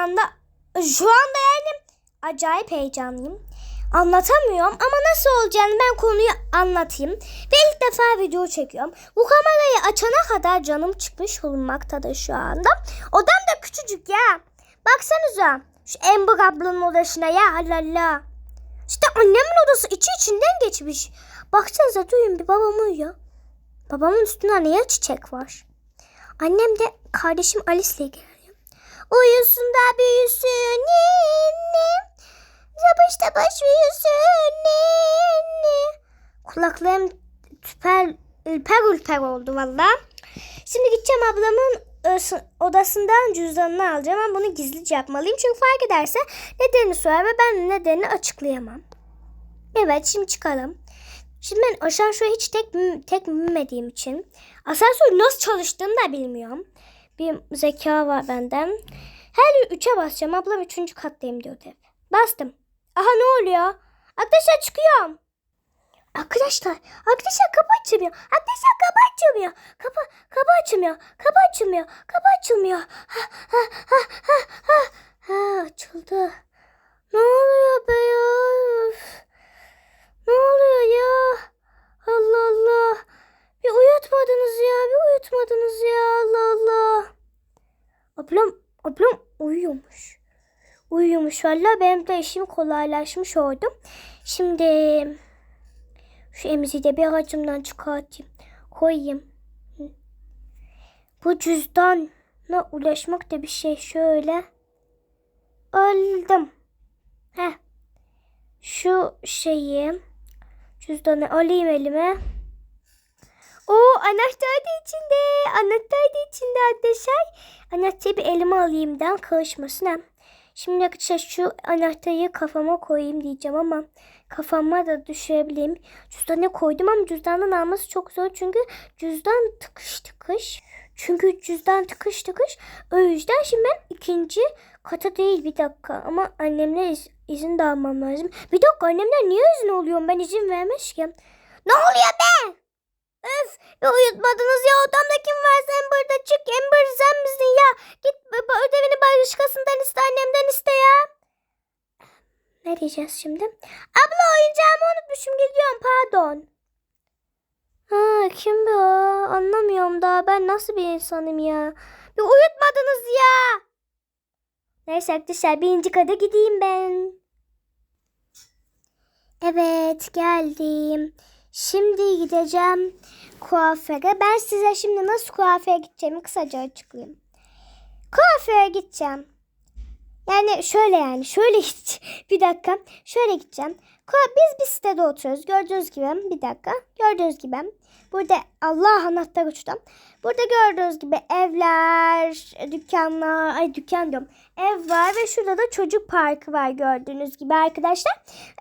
anda şu anda yani acayip heyecanlıyım. Anlatamıyorum ama nasıl olacağını ben konuyu anlatayım. Ve ilk defa video çekiyorum. Bu kamerayı açana kadar canım çıkmış bulunmaktadır şu anda. Odam da küçücük ya. Baksanıza. Şu Amber ablanın odasına ya Allah İşte annemin odası içi içinden geçmiş. Baksanıza duyun bir babam uyuyor. Babamın üstünde niye çiçek var? Annem de kardeşim Alice'le geliyor. Uyusun da büyüsün ninni. Yapış tapış büyüsün ninni. Kulaklarım tüper, ülper ülper oldu valla. Şimdi gideceğim ablamın odasından cüzdanını alacağım ama bunu gizlice yapmalıyım. Çünkü fark ederse nedenini sorar ve ben nedenini açıklayamam. Evet şimdi çıkalım. Şimdi ben asansöre hiç tek tek binmediğim için asansör nasıl çalıştığını da bilmiyorum. Bir zeka var benden. Her üçe basacağım. Ablam üçüncü kattayım diyordu hep. Bastım. Aha ne oluyor? Arkadaşlar çıkıyorum. Arkadaşlar, arkadaşlar kapı açılmıyor. Arkadaşlar kapı açılmıyor. Kapı, kapı açılmıyor. Kapı açılmıyor. Kapı açılmıyor. Ha, ha, ha, ha, ha. ha açıldı. Ne oluyor be ya? Ne oluyor ya? Allah Allah. Bir uyutmadınız ya. Bir uyutmadınız ya. Allah Allah. Ablam, ablam uyuyormuş. Uyuyormuş valla. Benim de işim kolaylaşmış oldu. Şimdi şu emizi de bir ağacımdan çıkartayım. Koyayım. Bu cüzdana ulaşmak da bir şey şöyle. Aldım. Heh. Şu şeyi cüzdanı alayım elime. O anahtar da içinde. Anahtar da içinde arkadaşlar. Anahtarı bir elime alayım da karışmasın hem. Şimdi arkadaşlar şu anahtarı kafama koyayım diyeceğim ama kafama da düşürebileyim. Cüzdana koydum ama cüzdandan alması çok zor çünkü cüzdan tıkış tıkış. Çünkü cüzdan tıkış tıkış. O yüzden şimdi ben ikinci kata değil bir dakika ama annemle iz- izin de almam lazım. Bir dakika annemden niye izin oluyorum ben izin vermez. Ne oluyor be? Öf uyutmadınız ya odamda kim var sen burada çık Ember sen misin ya git b- b- ödevini başkasından iste annemden iste ya. Ne diyeceğiz şimdi? Abla oyuncağımı unutmuşum gidiyorum pardon. Ha kim bu? Anlamıyorum daha ben nasıl bir insanım ya. Bir uyutmadınız ya. Neyse arkadaşlar birinci kata gideyim ben. Evet geldim. Şimdi gideceğim kuaföre. Ben size şimdi nasıl kuaföre gideceğimi kısaca açıklayayım. Kuaföre gideceğim. Yani şöyle yani şöyle git. bir dakika. Şöyle gideceğim. Biz bir sitede oturuyoruz. Gördüğünüz gibi bir dakika. Gördüğünüz gibi burada Allah anahtar uçtu. Burada gördüğünüz gibi evler, dükkanlar, ay dükkan diyorum. Ev var ve şurada da çocuk parkı var gördüğünüz gibi arkadaşlar.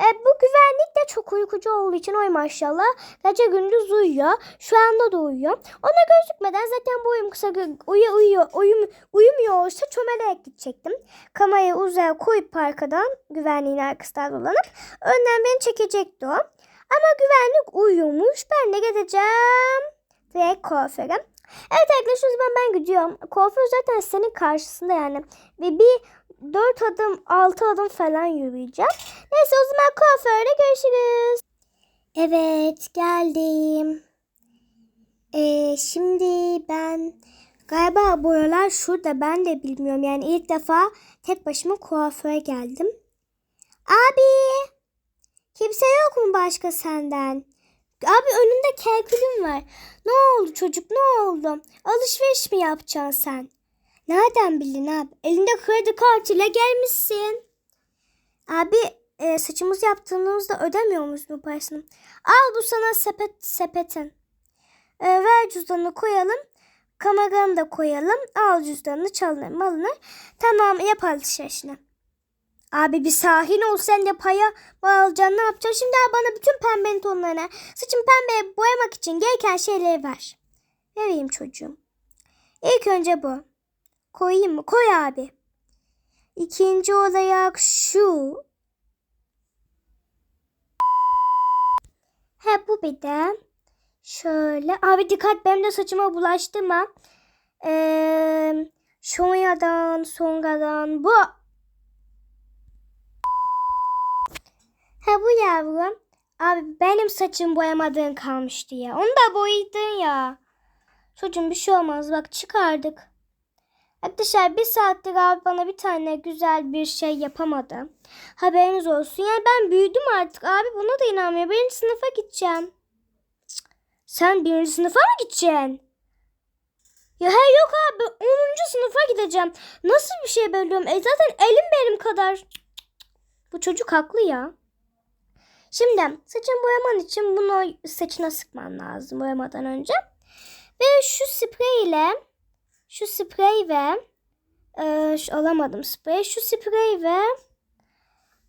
E, bu güvenlik de çok uykucu olduğu için oy maşallah. Gece gündüz uyuyor. Şu anda da uyuyor. Ona gözükmeden zaten bu uyum kısa uyu, uyuyor, uyum, uyumuyor olsa çömelerek gidecektim. Kamerayı uzaya koyup parkadan güvenliğin arkasından dolanıp önden beni çekecekti o. Ama güvenlik uyuyormuş. Ben de gideceğim. Direkt kuaföre. Evet arkadaşlar o zaman ben gidiyorum. Kuaför zaten senin karşısında yani. Ve bir dört adım altı adım falan yürüyeceğim. Neyse o zaman kuaförde görüşürüz. Evet geldim. Ee, şimdi ben galiba buralar şurada ben de bilmiyorum. Yani ilk defa tek başıma kuaföre geldim. Abi kimse yok mu başka senden? Abi önünde kelkülüm var. Ne oldu çocuk ne oldu? Alışveriş mi yapacaksın sen? Nereden bildin abi? Elinde kredi kartıyla gelmişsin. Abi e, saçımızı yaptığımızda ödemiyor muyuz bu parasını? Al bu sana sepet sepetin. E, ver cüzdanını koyalım. Kameranı da koyalım. Al cüzdanını çalınır malını. Tamam yap alışverişini. Abi bir sakin ol sen de paya mı alacaksın ne yapacaksın? Şimdi al bana bütün pembenin tonlarını. Saçımı pembeye boyamak için gereken şeyleri ver. Vereyim çocuğum. İlk önce bu. Koyayım mı? Koy abi. İkinci olarak şu. He bu bir de. Şöyle. Abi dikkat benim de saçıma bulaştırma. Ee, Sonradan sonradan bu. Ha bu yavrum. Abi benim saçım boyamadığın kalmıştı ya. Onu da boyadın ya. Çocuğum bir şey olmaz bak çıkardık. Arkadaşlar bir saattir abi bana bir tane güzel bir şey yapamadı. Haberiniz olsun. Yani ben büyüdüm artık. Abi buna da inanmıyor. Birinci sınıfa gideceğim. Sen birinci sınıfa mı gideceksin? Ya he yok abi. 10. sınıfa gideceğim. Nasıl bir şey bölüyorum? E zaten elim benim kadar. Bu çocuk haklı ya. Şimdi saçını boyaman için bunu saçına sıkman lazım boyamadan önce. Ve şu sprey ile şu sprey ve e, şu alamadım sprey. Şu sprey ve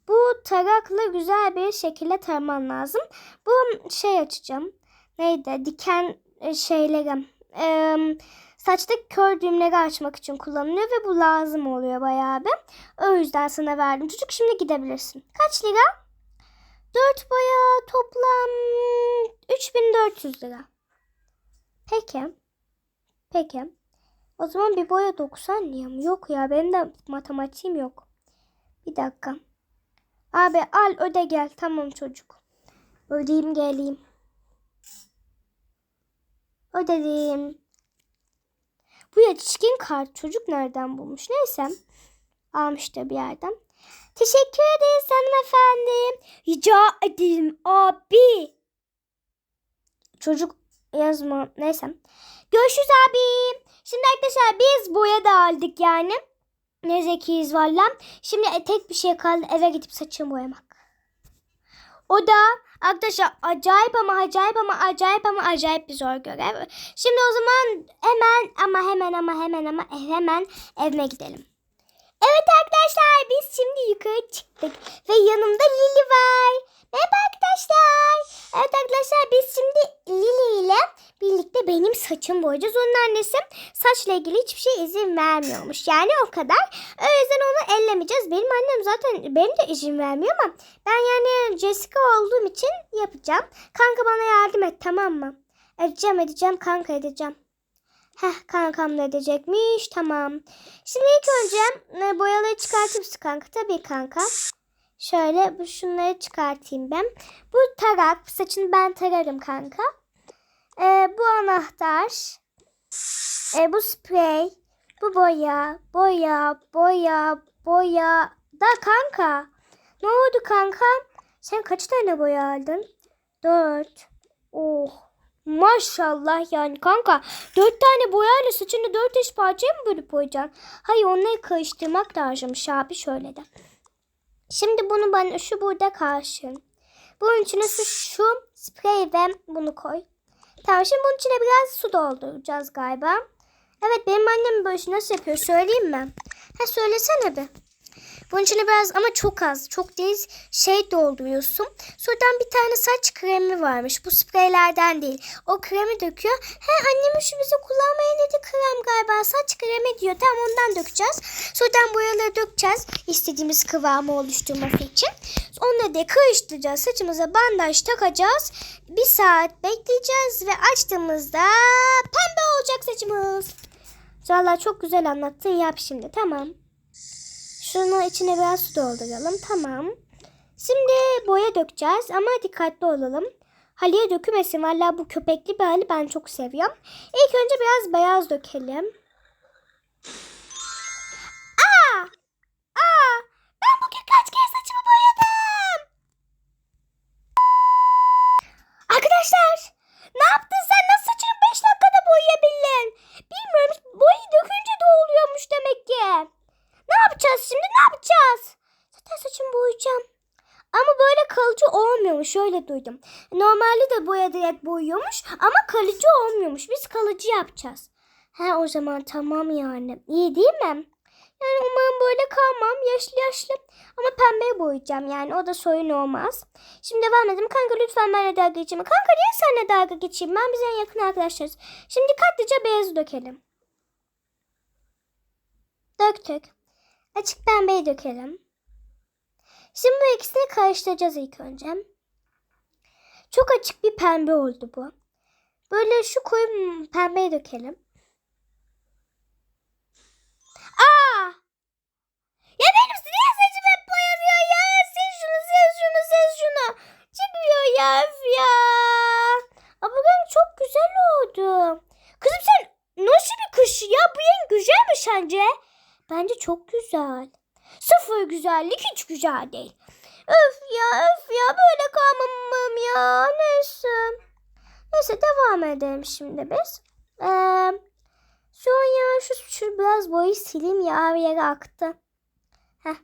bu tarakla güzel bir şekilde taraman lazım. Bu şey açacağım. Neydi? Diken e, şeyleri. E, saçtaki kör düğümleri açmak için kullanılıyor ve bu lazım oluyor bayağı bir. O yüzden sana verdim. Çocuk şimdi gidebilirsin. Kaç lira? 4 boya toplam 3400 lira. Peki. Peki. O zaman bir boya 90 lira mı? Yok ya benim de matematiğim yok. Bir dakika. Abi al öde gel. Tamam çocuk. Ödeyeyim geleyim. Ödedim. Bu yetişkin kart çocuk nereden bulmuş? Neyse. Almıştır bir yerden. Teşekkür ederiz hanımefendi. Rica ederim abi. Çocuk yazma. Neyse. Görüşürüz abi. Şimdi arkadaşlar biz boya da aldık yani. Ne zekiyiz valla. Şimdi e, tek bir şey kaldı eve gidip saçımı boyamak. O da arkadaşlar acayip ama acayip ama acayip ama acayip bir zor görev. Şimdi o zaman hemen ama hemen ama hemen ama hemen evime gidelim. Evet arkadaşlar biz şimdi yukarı çıktık ve yanımda Lili var. Merhaba arkadaşlar. Evet arkadaşlar biz şimdi Lili ile birlikte benim saçımı boyayacağız. Onun annesi saçla ilgili hiçbir şey izin vermiyormuş. Yani o kadar. O yüzden onu ellemeyeceğiz. Benim annem zaten benim de izin vermiyor ama ben yani Jessica olduğum için yapacağım. Kanka bana yardım et tamam mı? Edeceğim edeceğim kanka edeceğim. Heh kankam ne edecekmiş tamam. Şimdi ilk önce e, boyaları çıkartır mısın kanka? Tabii kanka. Şöyle bu şunları çıkartayım ben. Bu tarak. Saçını ben tararım kanka. Ee, bu anahtar. Ee, bu sprey. Bu boya. Boya. Boya. Boya. Da kanka. Ne oldu kanka? Sen kaç tane boya aldın? Dört. Oh. Maşallah yani kanka. Dört tane boyayla saçını dört eş parçaya mı bölüp boyayacaksın? Hayır onları karıştırmak lazımmış abi şöyle de. Şimdi bunu bana şu burada karşın. Bunun içine şu sprey ve bunu koy. Tamam şimdi bunun içine biraz su dolduracağız galiba. Evet benim annem böyle şey nasıl yapıyor söyleyeyim mi? Ha söylesene bir. Bunun içine biraz ama çok az, çok değil şey dolduruyorsun. Sonradan bir tane saç kremi varmış. Bu spreylerden değil. O kremi döküyor. He annem şu bize kullanmaya dedi krem galiba. Saç kremi diyor. Tamam ondan dökeceğiz. Sonradan boyaları dökeceğiz. İstediğimiz kıvamı oluşturması için. Onları da karıştıracağız. Saçımıza bandaj takacağız. Bir saat bekleyeceğiz ve açtığımızda pembe olacak saçımız. Valla çok güzel anlattın. Yap şimdi. Tamam. Şunu içine biraz su dolduralım. Tamam. Şimdi boya dökeceğiz ama dikkatli olalım. Haliye dökülmesin. Valla bu köpekli bir hali ben çok seviyorum. İlk önce biraz beyaz dökelim. Duydum. Normalde de boya direkt boyuyormuş ama kalıcı olmuyormuş. Biz kalıcı yapacağız. He o zaman tamam yani. İyi değil mi? Yani umarım böyle kalmam. Yaşlı yaşlı. Ama pembeye boyayacağım yani. O da soyun olmaz. Şimdi devam edelim. Kanka lütfen benimle dalga geçeyim. Kanka niye seninle dalga geçeyim? Ben biz en yakın arkadaşlarız. Şimdi dikkatlice beyazı dökelim. Döktük. Açık pembeyi dökelim. Şimdi bu ikisini karıştıracağız ilk önce. Çok açık bir pembe oldu bu. Böyle şu koyu pembeyi dökelim. Aa! Ya benim niye saçım hep boyamıyor ya? Sil şunu, sil şunu, sil şunu. Çıkmıyor ya, öf ya. Aa, bugün çok güzel oldu. Kızım sen nasıl bir kış ya? Bu yeni güzel mi sence? Bence çok güzel. Sıfır güzellik hiç güzel değil. Öf ya öf ya böyle kalmamam ya. Neyse. Neyse devam edelim şimdi biz. Ee, sonra şu, şu biraz boyu sileyim ya her yere aktı. Heh.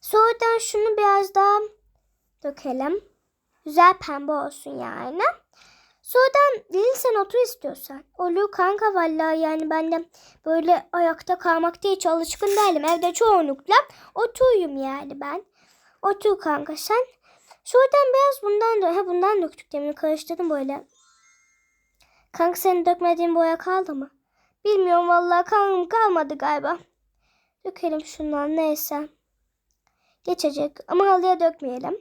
Sonradan şunu biraz daha dökelim. Güzel pembe olsun yani. Sonradan Lili sen otur istiyorsan. Olur kanka vallahi yani ben de böyle ayakta kalmakta hiç alışkın değilim. Evde çoğunlukla oturuyorum yani ben. Otur kanka sen. Şuradan biraz bundan da ha bundan döktük demin karıştırdım böyle. Kanka senin dökmediğin boya kaldı mı? Bilmiyorum vallahi kalm kalmadı galiba. Dökelim şundan neyse. Geçecek ama halıya dökmeyelim.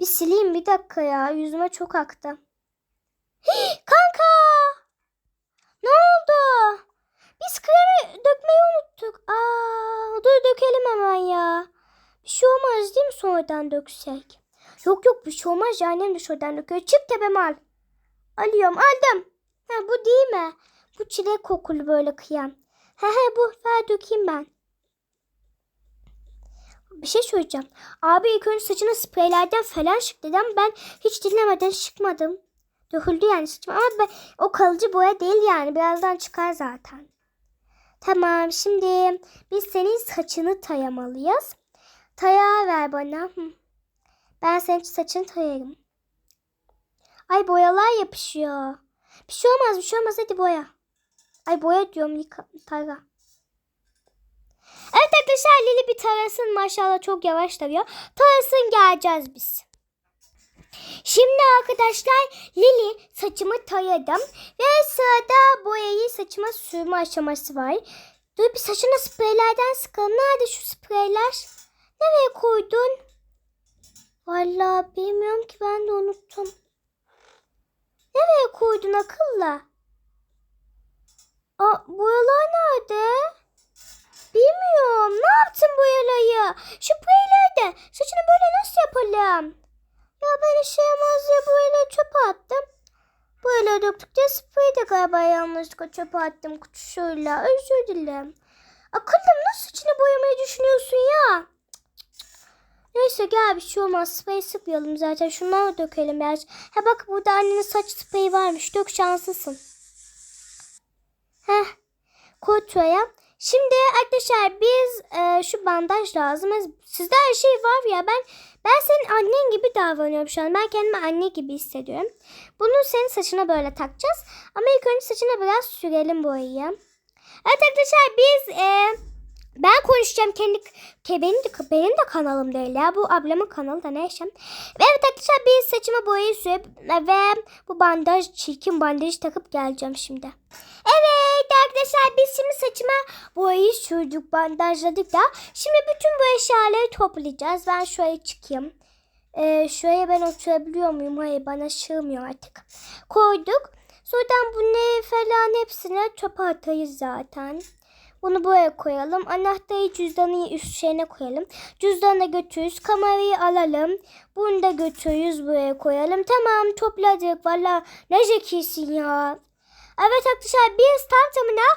Bir sileyim bir dakika ya yüzüme çok aktı. Hii, kanka! Ne oldu? Biz kremi dökmeyi unuttuk. Aa, dur dökelim hemen ya. Bir şey olmaz değil mi sonradan döksek? Yok yok bir şey olmaz annem de şuradan döküyor. Çık tepeme al. Alıyorum aldım. Ha bu değil mi? Bu çilek kokulu böyle kıyam. He he bu ver dökeyim ben. Bir şey söyleyeceğim. Abi ilk önce saçına spreylerden falan şık dedi ama ben hiç dinlemeden şıkmadım. Döküldü yani saçım ama ben, o kalıcı boya değil yani. Birazdan çıkar zaten. Tamam şimdi biz senin saçını tayamalıyız. Tayağı ver bana. Ben senin saçını tayarım. Ay boyalar yapışıyor. Bir şey olmaz bir şey olmaz hadi boya. Ay boya diyorum yıka, tara. Evet arkadaşlar Lili bir tarasın maşallah çok yavaş tarıyor. Tarasın geleceğiz biz. Şimdi arkadaşlar Lili saçımı tayadım. Ve sırada boyayı saçıma sürme aşaması var. Dur bir saçına spreylerden sıkalım. Nerede şu spreyler? Nereye koydun? Vallahi bilmiyorum ki ben de unuttum. Nereye koydun akılla? Aa, boyalar nerede? Bilmiyorum. Ne yaptın boyalayı? Şu boyaları da saçını böyle nasıl yapalım? Ya ben işe yaramaz diye boyaları çöpe attım. Boyaları döktükçe spreyi de galiba yanlışlıkla çöpe attım kutusuyla. Özür dilerim. Akıllım nasıl saçını boyamayı düşünüyorsun ya? Neyse gel bir şey olmaz. Sprey sıkmayalım zaten. Şunları dökelim biraz. Ha bak burada annenin saç spreyi varmış. Dök şanslısın. Heh. Kutuya. Şimdi arkadaşlar biz e, şu bandaj lazım. Sizde her şey var ya ben ben senin annen gibi davranıyorum şu an. Ben kendimi anne gibi hissediyorum. Bunu senin saçına böyle takacağız. Ama ilk önce saçına biraz sürelim boyayı. Evet arkadaşlar biz e, ben konuşacağım kendi ke, benim de benim de kanalım değil ya. Bu ablamın kanalı da neyse. Ve evet arkadaşlar biz saçıma boyayı sürüp ve bu bandaj çirkin bandajı takıp geleceğim şimdi. Evet arkadaşlar biz şimdi saçıma boyayı sürdük bandajladık da. Şimdi bütün bu eşyaları toplayacağız. Ben şöyle çıkayım. Ee, şuraya ben oturabiliyor muyum? Hayır bana sığmıyor artık. Koyduk. Sonradan bu ne falan hepsine çöpe atayız zaten. Bunu buraya koyalım. Anahtarı cüzdanı üst şeyine koyalım. Cüzdanı götürürüz. Kamerayı alalım. Bunu da götürürüz buraya koyalım. Tamam topladık. Valla ne zekisin ya. Evet arkadaşlar biz tam tamına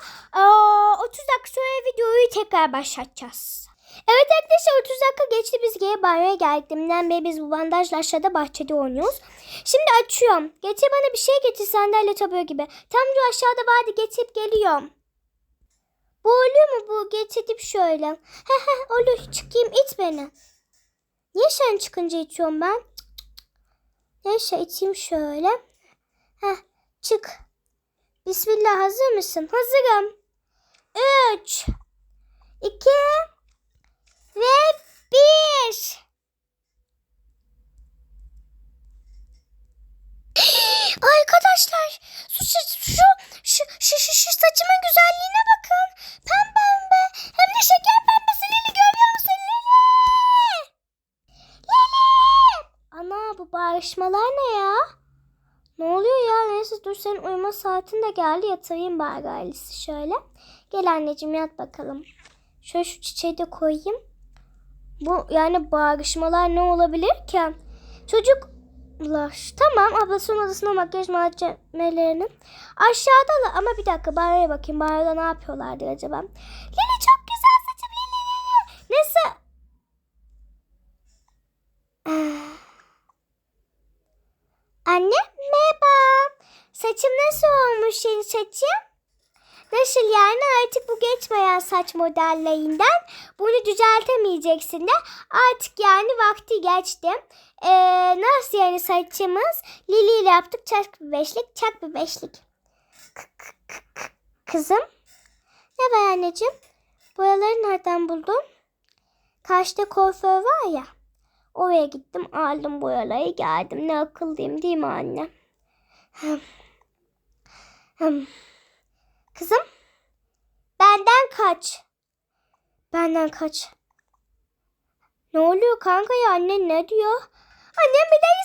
aa, 30 dakika sonra videoyu tekrar başlatacağız. Evet arkadaşlar 30 dakika geçti biz geri banyoya geldik. Deminden beri biz bu bandajla aşağıda bahçede oynuyoruz. Şimdi açıyorum. Getir bana bir şey getir sandalye tabağı gibi. Tam diyor aşağıda vardı getirip geliyorum. Bu oluyor mu bu? Getirdim şöyle. He he olur çıkayım it beni. Niye sen çıkınca itiyorum ben? Neyse iteyim şöyle. Heh çık. Bismillah hazır mısın? Hazırım. 3 2 ve 1 Arkadaşlar şu, şu, şu saçımın güzelliğine bakın. Pembe hem de şeker pembesi Lili görüyor musun Lili? Lili! Ana bu bağırışmalar ne ya? Ne oluyor ya? Neyse dur senin uyuma saatin de geldi. Yatayım bari Alice şöyle. Gel anneciğim yat bakalım. Şöyle şu çiçeği de koyayım. Bu yani bağırışmalar ne olabilir ki? Çocuklar tamam ablasının odasına makyaj malzemelerini aşağıda ama bir dakika banyoya bakayım banyoda ne yapıyorlardı acaba? Lili çok güzel saçım Lili Lili. Nasıl? Anne merhaba. Saçım nasıl olmuş yeni saçım? Nasıl yani artık bu geçmeyen saç modellerinden bunu düzeltemeyeceksin de artık yani vakti geçti. Ee, nasıl yani saçımız? Lili ile yaptık çak bir beşlik çak bir beşlik. Kızım ne var anneciğim? Boyaları nereden buldun? Karşıda kuaför var ya. Oraya gittim aldım boyaları geldim. Ne akıllıyım değil mi anne? Hım. Kızım benden kaç. Benden kaç. Ne oluyor kanka ya anne ne diyor? Annem bir deli